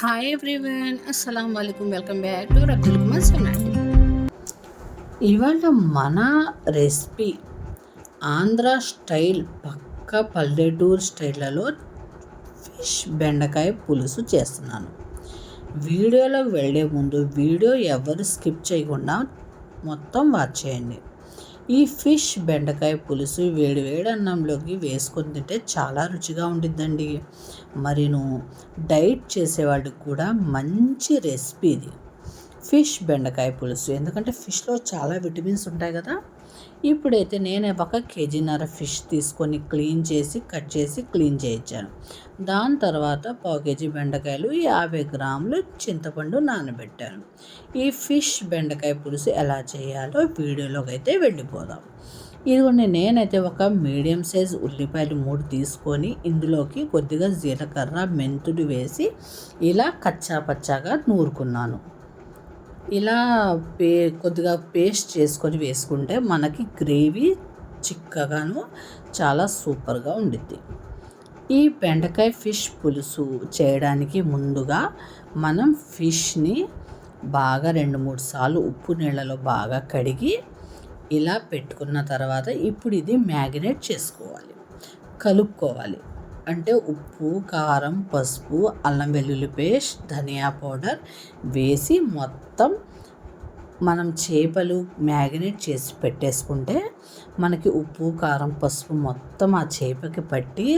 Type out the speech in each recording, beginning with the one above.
Hi everyone అస్సలం వాలేకుమ్ welcome back to Abdul Kumar సొనాటి ఇవాళ మన రెసిపీ ఆంధ్ర స్టైల్ పక్క పల్లెటూరు స్టైల్లలో ఫిష్ బెండకాయ పులుసు చేస్తున్నాను. వీడియోలోకి వెళ్ళే ముందు వీడియో ఎవరు స్కిప్ చేయకుండా మొత్తం వాచ్ చేయండి. ఈ ఫిష్ బెండకాయ పులుసు వేడి వేడి అన్నంలోకి వేసుకొని తింటే చాలా రుచిగా ఉండిద్దండి. మరిను డైట్ చేసేవాళ్ళకి కూడా మంచి రెసిపీ ఇది. ఫిష్ బెండకాయ పులుసు. ఎందుకంటే ఫిష్లో చాలా విటమిన్స్ ఉంటాయి కదా. ఇప్పుడైతే నేను ఒక కేజీన్నర ఫిష్ తీసుకొని క్లీన్ చేసి కట్ చేసి క్లీన్ చేయించాను. దాని తర్వాత పావు కేజీ బెండకాయలు యాభై గ్రాములు చింతపండు నానబెట్టాను. ఈ ఫిష్ బెండకాయ పులుసు ఎలా చేయాలో వీడియోలోకి అయితే వెళ్ళిపోదాం. ఇదిగోండి నేనైతే ఒక మీడియం సైజ్ ఉల్లిపాయలు మూడు తీసుకొని ఇందులోకి కొద్దిగా జీలకర్ర మెంతుడు వేసి ఇలా కచ్చా పచ్చాగా నూరుకున్నాను. ఇలా పే కొద్దిగా పేస్ట్ చేసుకొని వేసుకుంటే మనకి గ్రేవీ చిక్కగాను చాలా సూపర్గా ఉండిద్ది. ఈ బెండకాయ ఫిష్ పులుసు చేయడానికి ముందుగా మనం ఫిష్ని బాగా రెండు మూడు సార్లు ఉప్పు నీళ్ళలో బాగా కడిగి ఇలా పెట్టుకున్న తర్వాత ఇప్పుడు ఇది మ్యాగినేట్ చేసుకోవాలి. కలుపుకోవాలి. అంటే ఉప్పు కారం పసుపు అల్లం వెల్లుల్లి పేస్ట్ ధనియా పౌడర్ వేసి మొత్తం మనం చేపలు మ్యాగినేట్ చేసి పెట్టేసుకుంటే మనకి ఉప్పు కారం పసుపు మొత్తం ఆ చేపకి పట్టి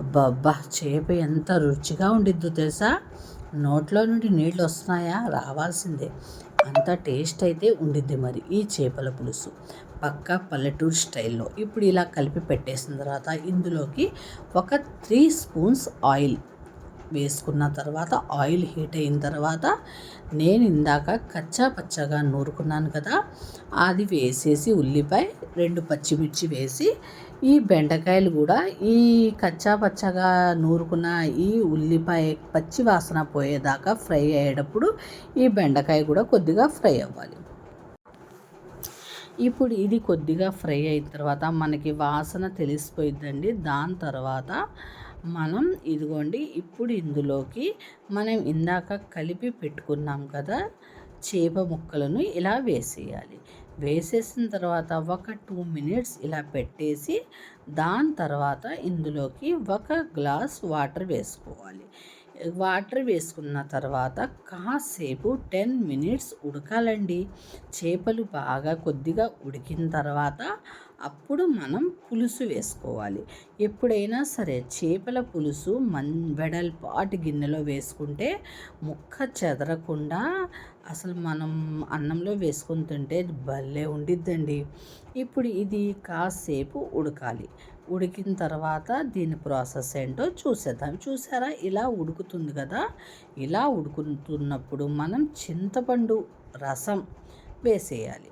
బబ్బా చేప ఎంత రుచిగా ఉండిద్దో తెలుసా? నోట్లో నుండి నీళ్ళు వస్తున్నాయా? రావాల్సిందే. అంత టేస్ట్ అయితే ఉండిద్ది మరి ఈ చేపల పులుసు. పక్క పల్లెటూరు స్టైల్లో. ఇప్పుడు ఇలా కలిపి పెట్టేసిన తర్వాత ఇందులోకి ఒక త్రీ స్పూన్స్ ఆయిల్ వేసుకున్న తర్వాత ఆయిల్ హీట్ అయిన తర్వాత నేను ఇందాక కచ్చా పచ్చగా నూరుకున్నాను కదా అది వేసేసి ఉల్లిపాయ రెండు పచ్చిమిర్చి వేసి ఈ బెండకాయలు కూడా ఈ కచ్చా పచ్చగా నూరుకున్న ఈ ఉల్లిపాయ పచ్చి వాసన పోయేదాకా ఫ్రై అయ్యేటప్పుడు ఈ బెండకాయ కూడా కొద్దిగా ఫ్రై అవ్వాలి. ఇప్పుడు ఇది కొద్దిగా ఫ్రై అయిన తర్వాత మనకి వాసన తెలిసిపోయిద్దండి. దాని తర్వాత మనం ఇదిగోండి ఇప్పుడు ఇందులోకి మనం ఇందాక కలిపి పెట్టుకున్నాం కదా చేప ముక్కలను ఇలా వేసేయాలి. వేసేసిన తర్వాత ఒక టూ మినిట్స్ ఇలా పెట్టేసి దాని తర్వాత ఇందులోకి ఒక గ్లాస్ వాటర్ వేసుకోవాలి. వాటర్ వేసుకున్న తర్వాత కాసేపు టెన్ మినిట్స్ ఉడకాలండి. చేపలు బాగా కొద్దిగా ఉడికిన తర్వాత అప్పుడు మనం పులుసు వేసుకోవాలి. ఎప్పుడైనా సరే చేపల పులుసు మన్ వెడల్పాటి గిన్నెలో వేసుకుంటే ముక్క చెదరకుండా అసలు మనం అన్నంలో వేసుకొని తింటే భలే ఉండిద్దండి. ఇప్పుడు ఇది కాసేపు ఉడకాలి. ఉడికిన తర్వాత దీని ప్రాసెస్ ఏంటో చూసేద్దాం. చూసారా? ఇలా ఉడుకుతుంది కదా? ఇలా ఉడుకుతున్నప్పుడు మనం చింతపండు రసం వేసేయాలి.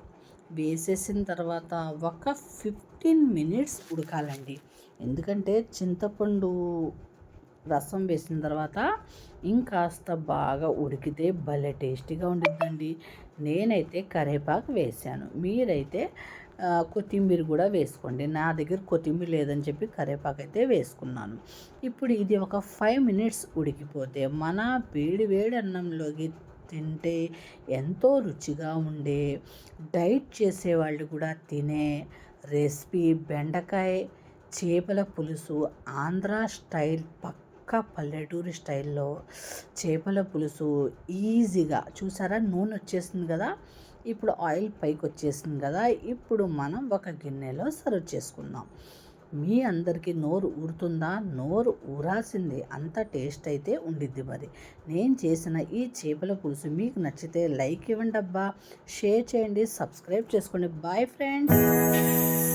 వేసేసిన తర్వాత ఒక ఫిఫ్టీన్ మినిట్స్ ఉడకాలండి. ఎందుకంటే చింతపండు రసం వేసిన తర్వాత ఇంకాస్త బాగా ఉడికితే భలే టేస్టీగా ఉండిద్దండి. నేనైతే కరేపాకు వేసాను. మీరైతే కొత్తిమీర కూడా వేసుకోండి. నా దగ్గర కొత్తిమీర లేదని చెప్పి కరేపాకు అయితే వేసుకున్నాను. ఇప్పుడు ఇది ఒక ఫైవ్ మినిట్స్ ఉడికిపోతే మన వేడి వేడి అన్నంలోకి తింటే ఎంతో రుచిగా ఉండే డైట్ చేసేవాళ్ళు కూడా తినే రెసిపీ బెండకాయ చేపల పులుసు ఆంధ్ర స్టైల్ పక్క పక్క పల్లెటూరు స్టైల్లో చేపల పులుసు ఈజీగా చూసారా? నూనె వచ్చేసింది కదా? ఇప్పుడు ఆయిల్ పైకి వచ్చేసింది కదా? ఇప్పుడు మనం ఒక గిన్నెలో సర్వ్ చేసుకుందాం. మీ అందరికీ నోరు ఊరుతుందా? నోరు ఊరాల్సిందే. అంత టేస్ట్ అయితే ఉండిద్ది మరి. నేను చేసిన ఈ చేపల పులుసు మీకు నచ్చితే లైక్ ఇవ్వండి అబ్బా షేర్ చేయండి సబ్స్క్రైబ్ చేసుకోండి. Bye friends.